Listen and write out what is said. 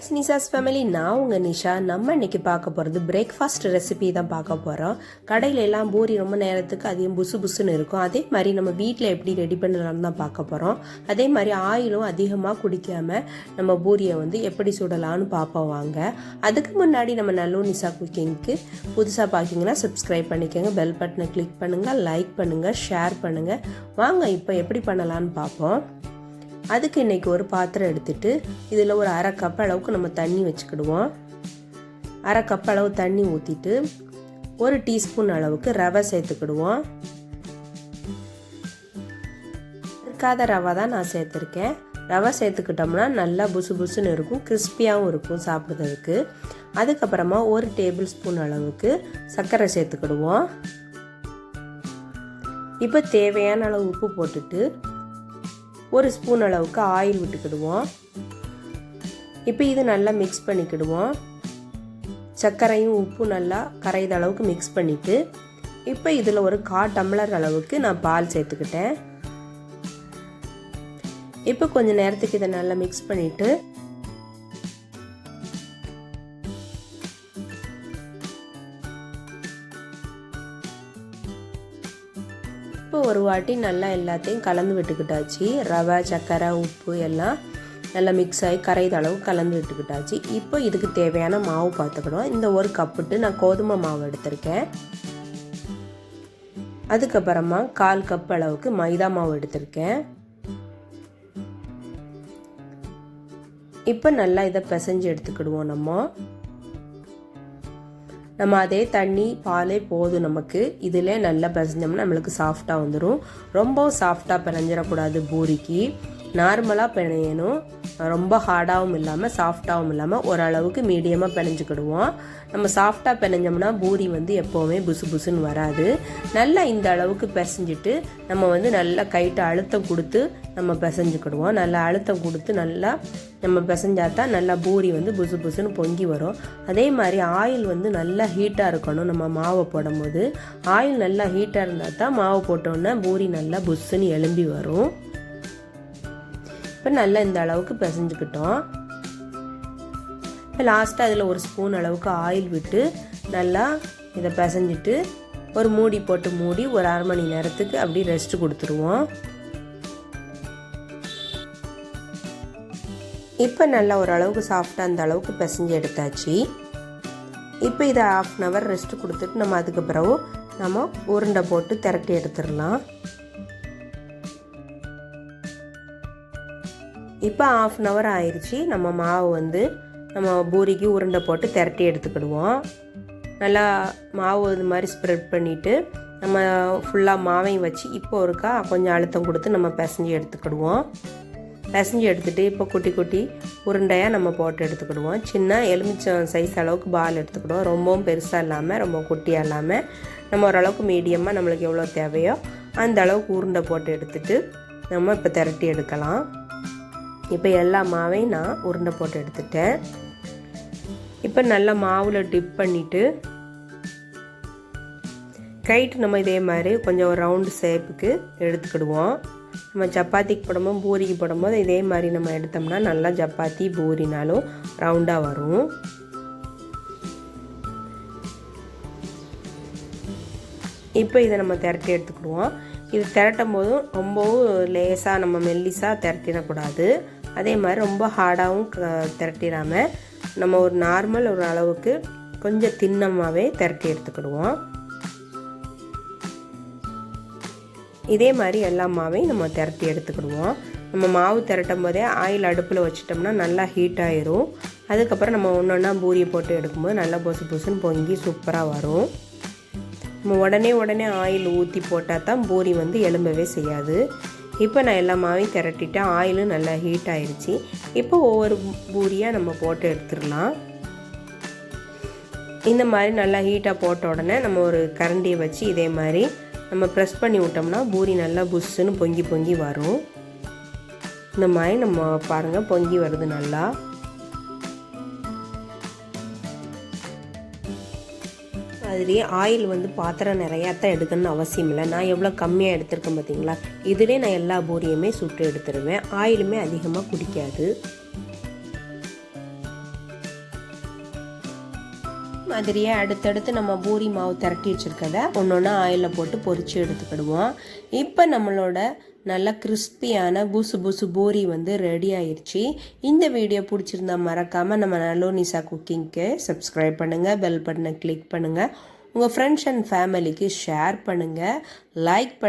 S Nisha's family நான் உங்கள் நிஷா. நம்ம இன்றைக்கி பார்க்க போகிறது பிரேக்ஃபாஸ்ட் ரெசிபி தான் பார்க்க போகிறோம் கடையில் எல்லாம் பூரி ரொம்ப நேரத்துக்கு அதிகம் புசு புசுன்னு இருக்கும். அதே மாதிரி நம்ம வீட்டில் எப்படி ரெடி பண்ணலாம்னு தான் பார்க்க போகிறோம் அதே மாதிரி ஆயிலும் அதிகமாக குடிக்காமல் நம்ம பூரியை வந்து எப்படி சுடலாம்னு பார்ப்போம் வாங்க. அதுக்கு முன்னாடி நம்ம நல்லூர் நிஷா குக்கிங்க்கு புதுசாக பார்க்கிங்கன்னா சப்ஸ்கிரைப் பண்ணிக்கோங்க. பெல் பட்டனை கிளிக் பண்ணுங்கள் லைக் பண்ணுங்கள் ஷேர் பண்ணுங்கள் வாங்க இப்போ எப்படி பண்ணலான்னு பார்ப்போம். அதுக்கு இன்றைக்கி ஒரு பாத்திரம் எடுத்துட்டு இதில் ஒரு அரை கப் அளவுக்கு நம்ம தண்ணி வச்சுக்கிடுவோம். அரை கப் அளவு தண்ணி ஊற்றிட்டு ஒரு டீஸ்பூன் அளவுக்கு ரவை சேர்த்துக்கிடுவோம். இருக்காத ரவை தான் நான் சேர்த்துருக்கேன். ரவை சேர்த்துக்கிட்டோம்னா நல்லா புசு புசுன்னு இருக்கும் கிறிஸ்பியாகவும் இருக்கும் சாப்பிட்றதுக்கு. அதுக்கப்புறமா ஒரு டேபிள் ஸ்பூன் அளவுக்கு சர்க்கரை சேர்த்துக்கிடுவோம். இப்போ தேவையான அளவு உப்பு போட்டுட்டு ஒரு ஸ்பூன் அளவுக்கு ஆயில் விட்டுக்கிடுவோம். இப்போ இது நல்லா மிக்ஸ் பண்ணிக்கிடுவோம். சர்க்கரையும் உப்பு நல்லா கரையிற அளவுக்கு மிக்ஸ் பண்ணிவிட்டு இப்போ இதில் ஒரு கா டம்ளர் அளவுக்கு நான் பால் சேர்த்துக்கிட்டேன். இப்போ கொஞ்சம் நேரத்துக்கு இதை நல்லா மிக்ஸ் பண்ணிவிட்டு இப்போ ஒரு வாட்டி நல்லா எல்லாத்தையும் கலந்து விட்டுக்கிட்டாச்சு. ரவை சர்க்கரை உப்பு எல்லாம் நல்லா மிக்ஸ் ஆகி கரைத அளவு கலந்து விட்டுக்கிட்டாச்சு. இப்போ இதுக்கு தேவையான மாவு பார்த்துக்கணும். இந்த ஒரு கப்புட்டு நான் கோதுமை மாவு எடுத்திருக்கேன். அதுக்கப்புறமா கால் கப் அளவுக்கு மைதா மாவு எடுத்திருக்கேன். இப்போ நல்லா இதை பிசைஞ்சு எடுத்துக்கிடுவோம் நம்ம. நம்ம அதே தண்ணி பாலே போதும் நமக்கு. இதில் நல்லா பிசைஞ்சோம்னா நம்மளுக்கு சாஃப்டாக வந்துடும் ரொம்பவும் சாஃப்டாக பிணைஞ்சிடக்கூடாது பூரிக்கு. நார்மலாக பிணையணும். ரொம்ப ஹார்டாகவும் இல்லாமல் சாஃப்டாகவும் இல்லாமல் ஓரளவுக்கு மீடியமாக பிணைஞ்சிக்கிடுவோம். நம்ம சாஃப்டாக பிணைஞ்சோம்னா பூரி வந்து எப்போவுமே புசு புசுன்னு வராது. நல்லா இந்த அளவுக்கு பிசைஞ்சிட்டு நம்ம வந்து நல்லா கைட்டு அழுத்தம் கொடுத்து நம்ம பிசைஞ்சுக்கிடுவோம். நல்லா அழுத்தம் கொடுத்து நல்லா நம்ம பிசைஞ்சாதான் நல்லா பூரி வந்து புசு புசுன்னு பொங்கி வரும். அதே மாதிரி ஆயில் வந்து நல்லா ஹீட்டாக இருக்கணும். நம்ம மாவை போடும்போது ஆயில் நல்லா ஹீட்டாக இருந்தால் தான் மாவு போட்டோன்னே பூரி நல்லா புஸ்ஸுன்னு எலும்பி வரும். இப்போ நல்லா இந்த அளவுக்கு பிசைஞ்சுக்கிட்டோம். இப்போ லாஸ்ட்டாக அதில் ஒரு ஸ்பூன் அளவுக்கு ஆயில் விட்டு நல்லா இதை பிசைஞ்சிட்டு ஒரு மூடி போட்டு மூடி ஒரு அரை மணி நேரத்துக்கு அப்படி ரெஸ்ட் கொடுத்துருவோம். இப்போ நல்லா ஓரளவுக்கு சாஃப்டாக அந்த அளவுக்கு பிசைஞ்சு எடுத்தாச்சு. இப்போ இதை ஆஃப் அன் ஹவர் ரெஸ்ட் கொடுத்துட்டு நம்ம அதுக்கு பிறகு நம்ம உருண்டை போட்டு திரட்டி எடுத்துடலாம். இப்போ ஆஃப் அன் ஹவர் ஆயிடுச்சு நம்ம மாவு வந்து நம்ம பூரிக்கு உருண்டை போட்டு திரட்டி எடுத்துக்கிடுவோம். நல்லா மாவு இது மாதிரி ஸ்ப்ரெட் பண்ணிவிட்டு நம்ம ஃபுல்லாக மாவையும் வச்சு இப்போ ஒருக்கா கொஞ்சம் அழுத்தம் கொடுத்து நம்ம பிசைஞ்சு எடுத்துக்கிடுவோம். பிசைஞ்சு எடுத்துகிட்டு இப்போ குட்டி குட்டி உருண்டையாக நம்ம போட்டு எடுத்துக்கிடுவோம். சின்ன எலுமிச்சம் சைஸ் அளவுக்கு பால் எடுத்துக்கிடுவோம். ரொம்பவும் பெருசாக இல்லாமல் ரொம்ப குட்டியாக இல்லாமல் நம்ம ஓரளவுக்கு மீடியமாக நம்மளுக்கு எவ்வளோ தேவையோ அந்த அளவுக்கு உருண்டை போட்டு எடுத்துகிட்டு நம்ம இப்போ திரட்டி எடுக்கலாம். இப்போ எல்லா மாவையும் நான் உருண்டை போட்டு எடுத்துட்டேன். இப்போ நல்லா மாவில் டிப் பண்ணிவிட்டு கைட்டு நம்ம இதே மாதிரி கொஞ்சம் ரவுண்டு ஷேப்புக்கு எடுத்துக்கிடுவோம். நம்ம சப்பாத்திக்கு போடும்போது பூரிக்கு போடும்போது இதே மாதிரி நம்ம எடுத்தோம்னா நல்லா சப்பாத்தி பூரினாலும் ரவுண்டாக வரும். இப்போ இதை நம்ம திரட்டி எடுத்துக்கிடுவோம். இது திரட்டும் போதும் ரொம்பவும் லேசாக நம்ம மெல்லிஸாக திரட்டிடக்கூடாது. அதே மாதிரி ரொம்ப ஹார்டாகவும் திரட்டிடாமல் நம்ம ஒரு நார்மல் ஒரு அளவுக்கு கொஞ்சம் தின்னமாகவே திரட்டி எடுத்துக்கிடுவோம். இதே மாதிரி எல்லா மாவையும் நம்ம திரட்டி எடுத்துக்கிடுவோம். நம்ம மாவு திரட்டும் போதே ஆயில் அடுப்பில் வச்சிட்டோம்னா நல்லா ஹீட் ஆயிரும். அதுக்கப்புறம் நம்ம ஒன்று ஒன்றா பூரியை போட்டு எடுக்கும்போது நல்லா பொசு பொசுன்னு பொங்கி சூப்பராக வரும். நம்ம உடனே உடனே ஆயில் ஊற்றி போட்டால் தான் பூரி வந்து எலும்பவே செய்யாது. இப்போ நான் எல்லா மாவையும் திரட்டிட்டேன் ஆயிலும் நல்லா ஹீட் ஆயிடுச்சு இப்போ ஒவ்வொரு பூரியாக நம்ம போட்டு எடுத்துடலாம். இந்த மாதிரி நல்லா ஹீட்டாக போட்ட உடனே நம்ம ஒரு கரண்டியை வச்சு இதே மாதிரி நம்ம ப்ரெஸ் பண்ணி விட்டோம்னா பூரி நல்லா புஷ்ஷுன்னு பொங்கி பொங்கி வரும். இந்த மாதிரி நம்ம பாருங்கள் பொங்கி வருது நல்லா. அதுலேயே ஆயில் வந்து பாத்திரம் நிறையா தான் எடுக்கணும்னு அவசியம் இல்லை. நான் எவ்வளோ கம்மியாக எடுத்திருக்கேன் பார்த்தீங்களா இதிலே நான் எல்லா பூரியுமே சுட்டு எடுத்துருவேன். ஆயிலுமே அதிகமாக குடிக்காது. மாதிரியே அடுத்தடுத்து நம்ம பூரி மாவு திரட்டி வச்சுருக்கத ஒன்று ஒன்றா ஆயிலில் போட்டு பொறிச்சு எடுத்துக்கிடுவோம். இப்போ நம்மளோட நல்ல கிறிஸ்பியான புசு புசு பூரி வந்து ரெடி ஆயிடுச்சு இந்த வீடியோ பிடிச்சிருந்தா மறக்காமல் நம்ம நல்லோனிசா குக்கிங்க்கு சப்ஸ்கிரைப் பண்ணுங்கள் பெல் பட்டனை கிளிக் பண்ணுங்கள் உங்கள் ஃப்ரெண்ட்ஸ் அண்ட் ஃபேமிலிக்கு ஷேர் பண்ணுங்கள் லைக் பண்ண